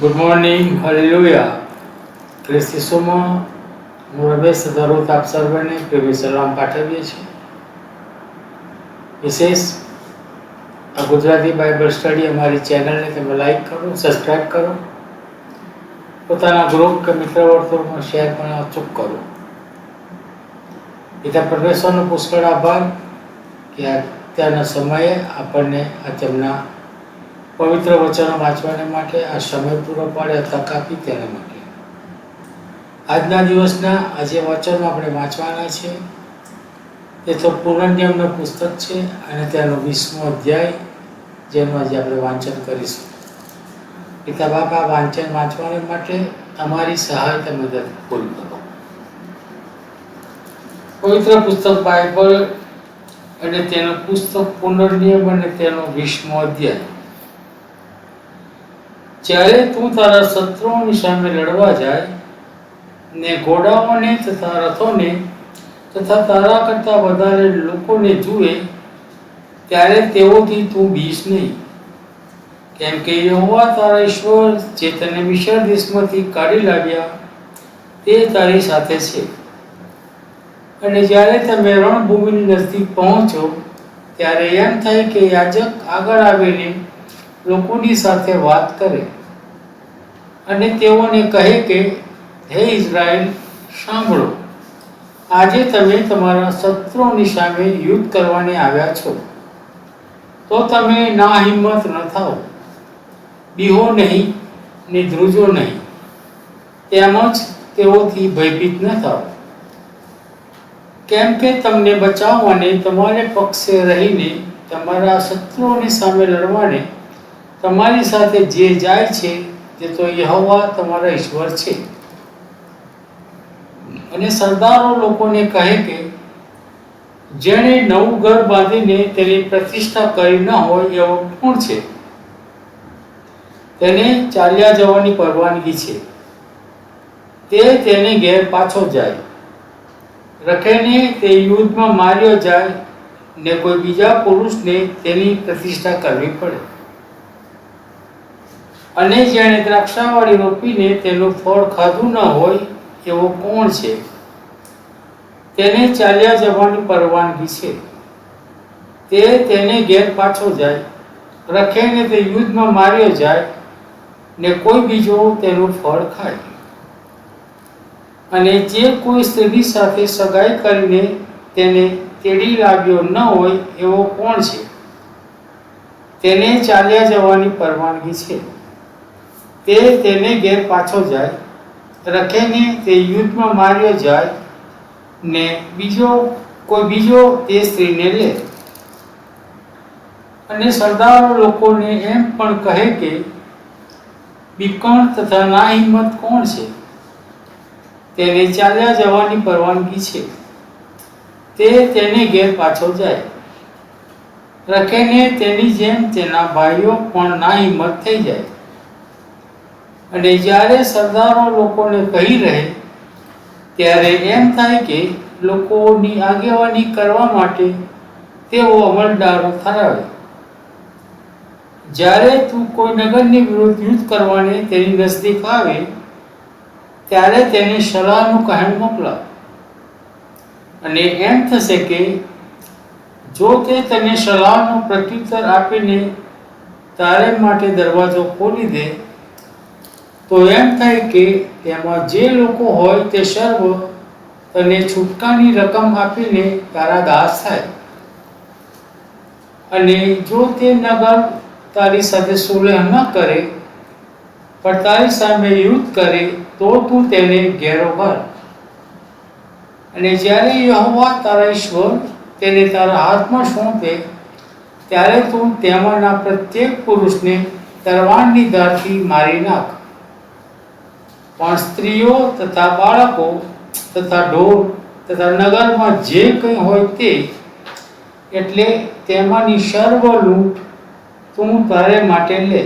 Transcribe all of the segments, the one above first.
Good morning hallelujah ખ્રિસ્તીસોમાં હું રમેશ દરોત આપ સર્વને પ્રેમી સલામ પાઠવીએ છીએ. વિશેષ, આ ગુજરાતી બાઇબલ સ્ટડી અમારી ચેનલને તમે લાઈક કરો સબસ્ક્રાઈબ કરો. પોતાના ગ્રુપ કે મિત્ર વર્તુળમાં શેર પણ અચૂક કરો. પિતા પરમેશ્વરનો પુષ્કળ આભાર કે અત્યારના સમયે આપણને આ તેમના પવિત્ર વચનો વાંચવાને માટે આ સમય પૂરો પાડે તક આપી તેના માટે આજના દિવસના આજે વચનો આપણે વાંચવાના છે. એ તો પુનર્નિયમનું પુસ્તક છે અને તેનો વીસમો અધ્યાય, જેનું આજે આપણે વાંચન કરીશું. પિતા બાપા, વાંચન વાંચવાને માટે અમારી સહાયતા મદદ પૂરી કરો. પવિત્ર પુસ્તક બાઇબલ અને તેનું પુસ્તક પુનર્નિયમ અને તેનો વીસમો અધ્યાય. જ્યારે તું તારા શત્રુઓની સામે લડવા જાય ને ઘોડાઓને તથા રથોને તથા તારા કરતા વધારે લોકોને જુએ, ત્યારે તેઓથી તું બીસ નહીં. કેમ કે યહોવા તારા ઈશ્વર જે તને મિશ્ર દેશમાંથી કાઢી લાવ્યા, તે તારી સાથે છે. અને જ્યારે તમે રણભૂમિની નજીક પહોંચો, ત્યારે એમ થાય કે યાજક આગળ આવીને લોકોની સાથે વાત કરે અને તેઓને કહે કે, હે ઇઝરાયલ, સાંભળો. આજે તમે તમારા શત્રુઓની સામે યુદ્ધ કરવાને આવ્યા છો. તો તમે ના હિંમત ન થાઓ. બીહો નહીં ને ધ્રુજો નહીં. તેમજ તેઓથી ભયભીત ન થાઓ. કેમ કે તમને બચાવવાને તમારે પક્ષે રહીને તમારા શત્રુઓની સામે લડવાને તમારી સાથે જે જાય છે તે તો યહોવા તમારા ઈશ્વર છે. અને સરદારો લોકોને કહે કે, જેણે નવું ઘર બાંધીને તેની પ્રતિષ્ઠા કરી ન હોય એવો કોણ છે? તેને ચાલ્યા જવાની પરવાનગી છે. તે તેને ઘેર પાછો જાય. રખેને તે યુદ્ધમાં માર્યો જાય ને કોઈ બીજા પુરુષને તેની પ્રતિષ્ઠા કરવી પડે. અને જેણે દ્રાક્ષાવાળી રોપીને તેનું ફળ ખાધું ન હોય એવો કોણ છે? તેને ચાલ્યા જવાની પરવાનગી છે. તે તેને ઘેર પાછો જાય, રખેને તે યુદ્ધમાં માર્યો જાય ને કોઈ બીજો તેનું ફળ ખાય. અને જે કોઈ સ્ત્રી સાથે સગાઈ કરીને તેને તેડી લાગ્યો ન હોય એવો કોણ છે? તેને ચાલ્યા જવાની પરવાનગી છે. તે તેને ઘેર પાછો જાય, રખેને તે યુદ્ધમાં માર્યો જાય ને બીજો, કોઈ બીજો તે સ્ત્રીને લે. અને સરદારો લોકોને એમ પણ કહે કે, બીકણ તથા ના હિંમત કોણ છે? તેને ચાલ્યા જવાની પરવાનગી છે. તે તેને ઘેર પાછો જાય. રખેને તેની જેમ તેના ભાઈઓ પણ ના હિંમત થઈ જાય. અને જ્યારે સરદારો લોકોને કહી રહે, ત્યારે એમ થાય કે લોકોની આગેવાની કરવા માટે તેઓ અમલદારો ઠરાવે. જ્યારે તું કોઈ નગરની વિરુદ્ધ યુદ્ધ કરવાને તેની નજદીક આવે, ત્યારે તેને સલાહનું કહેણ મોકલાવ અને એમ થશે કે જો તે તને સલાહનો પ્રત્યુત્તર આપીને તારે માટે દરવાજો ખોલી દે તો એમ થાય કે તેમાં જે લોકો હોય તે સર્વ તને છૂટકાની રકમ આપીને તારા દાસ થાય. અને જો તે નગર તારી સાથે સુલેહ ન કરે, પણ તારી સામે યુદ્ધ કરે, તો તું તેને ઘેરો કર અને જ્યારે યહોવા તારા ઈશ્વર તેને તારા હાથમાં સોંપે, ત્યારે તું તેમાંના પ્રત્યેક પુરુષને તરવારની ધારથી મારી નાખ. પણ સ્ત્રીઓ તથા બાળકો તથા ઢોર તથા નગરમાં જે કંઈ હોય તે, એટલે તેમાંની સર્વ લૂંટ તું તારે માટે લે.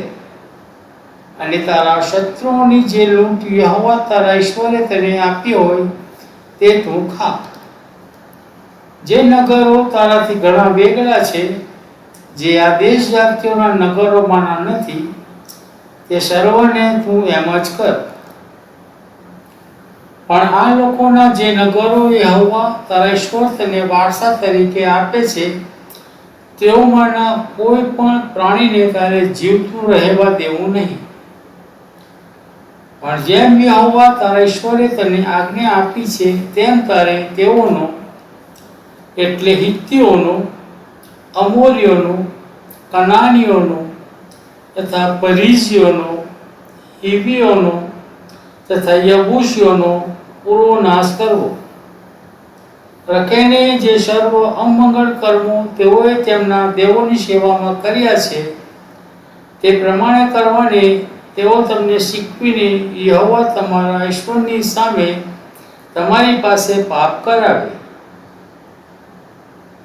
અને તારા શત્રુઓની જે લૂંટ યહોવા તારા ઈશ્વરે તને આપી હોય, તે તું ખા. જે નગરો તારાથી ઘણા વેગળા છે, જે આ દેશ જાતિઓના નગરોમાંના નથી, તે સર્વને તું એમ જ કર. પણ આ લોકોના જે નગરો એ હવા તારા તને વારસા તરીકે આપે છે, તેઓમાંના કોઈ પણ પ્રાણીને તારે જીવતું રહેવા દેવું નહીં. પણ જેમ યહોવા તારા ઈશ્વરે તને આજ્ઞા આપી છે, તેમ તારે તેઓનો, એટલે હિત્તીઓનો, અમોરીઓનો, કનાનીઓનો, તથા પરીઝીઓનો હિવીઓનો તથા યબુશીઓનો પૂરો નાશ કરવો. રખેને જે સર્વ અમંગળ કર્મો તેઓએ તેમના દેવોની સેવામાં કર્યા છે, તે પ્રમાણે કરવાને તેઓ તમને શીખવીને યહોવા તમારા ઈશ્વરની સામે તમારી પાસે પાપ કરાવે.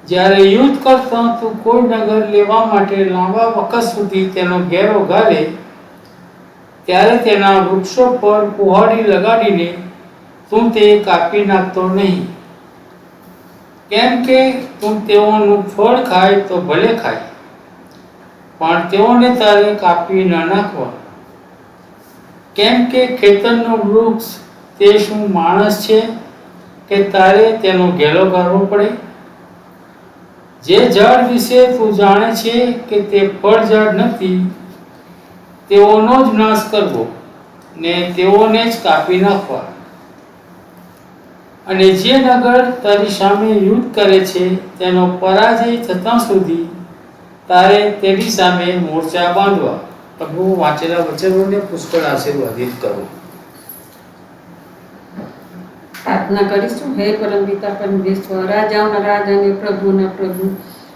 જ્યારે યુદ્ધ કરતા તું કોઈ નગર લેવા માટે લાંબા વખત સુધી તેનો ઘેરો ઘાલે ત્યારે તેના વૃક્ષો પર કુહાડી લગાડીને તું તે કાપી નાખતો નહીં. કેમ કે તું તેઓનું ફળ ખાય તો ભલે ખાય, પણ તેઓને તારે કાપી ન નાખવા. કેમ કે ખેતરનું વૃક્ષ તે શું માણસ છે કે તારે તેનો ઘેલો કરવો પડે? જે ઝાડ વિશે તું જાણે છે કે તે ફળ ઝાડ નથી, તેઓનો જ નાશ કરવો ને તેઓને જ કાપી નાખવા. અને જે નગર તારી સામે યુદ્ધ કરે છે તેનો પરાજય થતાં સુધી તારે તેની સામે મોરચા બાંધવા. પ્રભુ વાંચેલા વચનોને પુષ્કળ આશીર્વાદિત કરો. પ્રાર્થના કરીશું. હે પરમ પિતા પરમેશ્વર રાજાઓના રાજા અને પ્રભુના પ્રભુ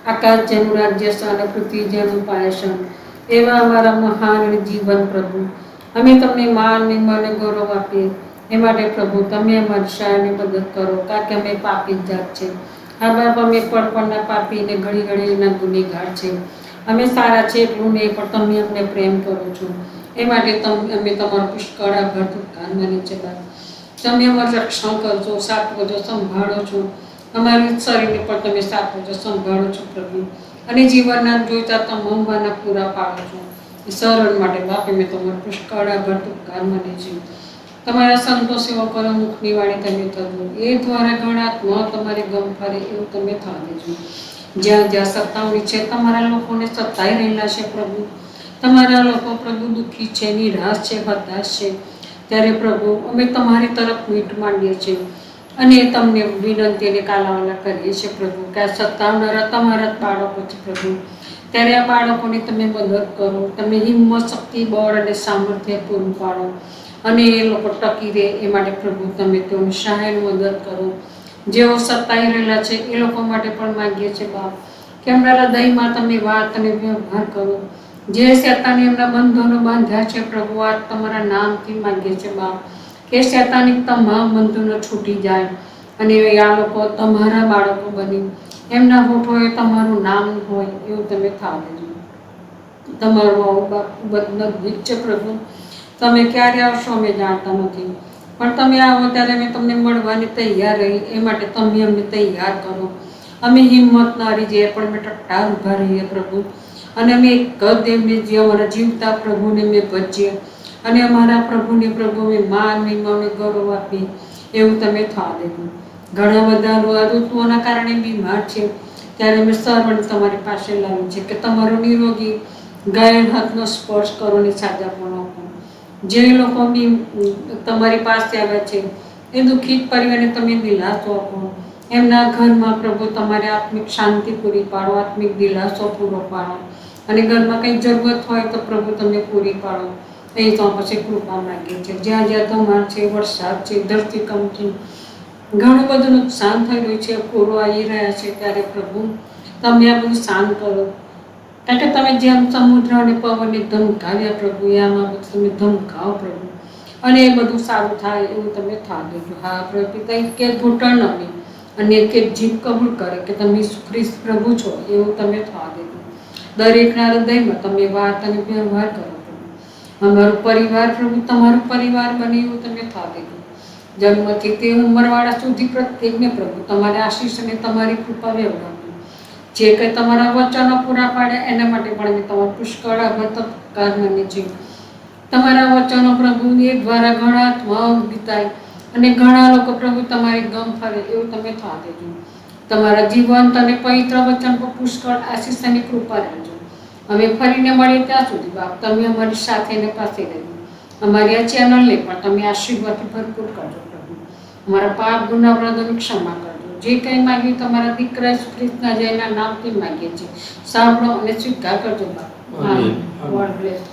આકાશ જેનું રાજ્ય છે અને પૃથ્વી જેનું પાયસન એવા અમારા મહાન અને જીવન પ્રભુ. અમે તમને માન અને ગૌરવ આપીએ. એ માટે પ્રભુ, તમે અમારી શાળાની મદદ કરો, કારણ કે અમે પાપી જાત છે. હા, બાપ, અમે પડપણના પાપી ને ઘડી ઘડીના ગુનેગાર છે. અમે સારા છે એટલું નહીં, પણ તમે અમને પ્રેમ કરો છો. એ માટે તમે, અમે તમારો પુષ્કળ આભાર દુકાન માની છે, બાપ. તમે અમારું રક્ષણ કરજો, સાચવો છો, સંભાળો છો. અમારી શરીરને પણ તમે સાચવો છો, સંભાળો છો, પ્રભુ. અને જીવનના જોઈતા તમામ પૂરા પાડો છો. સરળ માટે, બાપે, અમે તમારું પુષ્કળ આભાર દુકાન માની છે. તમારા સંતો સેવકોનો મુખની વાણી તમે થજો એ દ્વારા ઘણા આત્મા તમારે ગમ ફરે એવું તમે થવા દેજો. જ્યાં જ્યાં સત્તાવણી છે, તમારા લોકોને સત્તાઈ રહેલા છે પ્રભુ. તમારા લોકો પ્રભુ દુઃખી છે, નિરાશ છે, હતાશ છે. ત્યારે પ્રભુ, અમે તમારી તરફ મીઠ માંડીએ છીએ અને તમને વિનંતી અને કાલાવાલા કરીએ છીએ પ્રભુ, કે આ સત્તાવનારા તમારા જ બાળકો છે પ્રભુ. ત્યારે આ બાળકોને તમે મદદ કરો, તમે હિંમત, શક્તિ, બળ અને સામર્થ્ય પૂરું પાડો. અને એ લોકો ટકી રહે, એ માટે પ્રભુ તમે તેઓની સહાય મદદ કરો. જેઓ સત્તાઈ રહેલા છે, એ લોકો માટે પણ માગીએ છીએ, બાપ, કે એમના હૃદયમાં તમે વાત અને વ્યવહાર કરો. જે શેતાને એમના બંધનો બાંધ્યા છે, પ્રભુ, આ તમારા નામથી માગીએ છીએ, બાપ, કે શેતાની તમામ બંધનો છૂટી જાય અને આ લોકો તમારા બાળકો બની. એમના હોઠોએ તમારું નામ હોય એવું તમે થાવ તમારું આવું બાપ છે પ્રભુ. તમે ક્યારે આવશો અમે જાણતા નથી. પણ તમે આવો ત્યારે અમે તમને મળવાની તૈયાર રહી, એ માટે તમે અમને તૈયાર કરો. અમે હિંમત ના હારી જઈએ પણ અમે ટટ્ટા ઊભા રહીએ પ્રભુ. અને અમે એક જ એમને જે અમારા જીવતા પ્રભુને મેં ભજીએ. અને અમારા પ્રભુને પ્રભુ અમે માન, મહિમા, અમે ગૌરવ આપીએ. એવું તમે થવા દેજો ઘણા બધા ઋતુઓના કારણે બીમાર છે. ત્યારે અમે સર્વણ તમારી પાસે લાવ્યું છે કે તમારો નિરોગી ગાયન હાથનો સ્પર્શ કરો ને સાજાપણો આપો જે લોકો બી તમારી પાસે આવ્યા છે, એ દુઃખિત પરિવારને તમે દિલાસો આપો. એમના ઘરમાં પ્રભુ તમારે આત્મિક શાંતિ પૂરી પાડો, આત્મિક દિલાસો પૂરો પાડો. અને ઘરમાં કંઈ જરૂરત હોય તો પ્રભુ તમે પૂરી પાડો. એ તો પછી કૃપા માગીએ છીએ જ્યાં જ્યાં ધમાર છે, વરસાદ છે ધરતીકંપ છે, ઘણું બધું નુકસાન થયેલું છે, પૂરો આવી રહ્યા છે, ત્યારે પ્રભુ તમે આ બધું શાંત કરો. કારણ કે તમે જેમ સમુદ્ર અને પવનને ધમકાવ્યા પ્રભુ આમાં તમે ધમકાવો પ્રભુ. અને એ બધું સારું થાય એવું તમે થા દેજો. હા પ્રભુ પિતા કે ઘૂંટણ નમી અને કે જીભ કબૂલ કરે કે તમે ખ્રિસ્ત પ્રભુ છો, એવું તમે થવા દેજો. દરેકના હૃદયમાં તમે વાત અને વ્યવહાર કરો પ્રભુ. અમારું પરિવાર પ્રભુ, તમારું પરિવાર બને એવું તમે થવા દેજો. જન્મથી તે ઉંમરવાળા સુધી પ્રત્યેકને પ્રભુ, તમારી આશીષ અને તમારી કૃપા વ્યવહાર જે કંઈ તમારા વચનો પૂરા પાડે, એના માટે પણ અમે તમારો પુષ્કળ આભાર માનીએ છીએ. તમારા વચનો પ્રભુ દ્વારા ઘણા આત્માઓ બીતાય અને ઘણા લોકો પ્રભુ તમારી ગમ ફરે એવું તમે થવા દેજો. તમારા જીવંત અને પવિત્ર વચન પર પુષ્કળ આશીષ કૃપા રહેજો અમે ફરીને મળીએ ત્યાં સુધી બાપ, તમે અમારી સાથે ને પાસે રહેજો. અમારી આ ચેનલને પણ તમે આશીર્વાદથી ભરપૂર કરજો પ્રભુ. અમારા પાપ ગુના વ્રતોની ક્ષમા કરજો. જે કંઈ માગ્યું તમારા દીકરા ઈસુ ખ્રિસ્તના જયના નામથી માગીએ છીએ. સાંભળો અને સ્વીકાર કરજો બાપ. God bless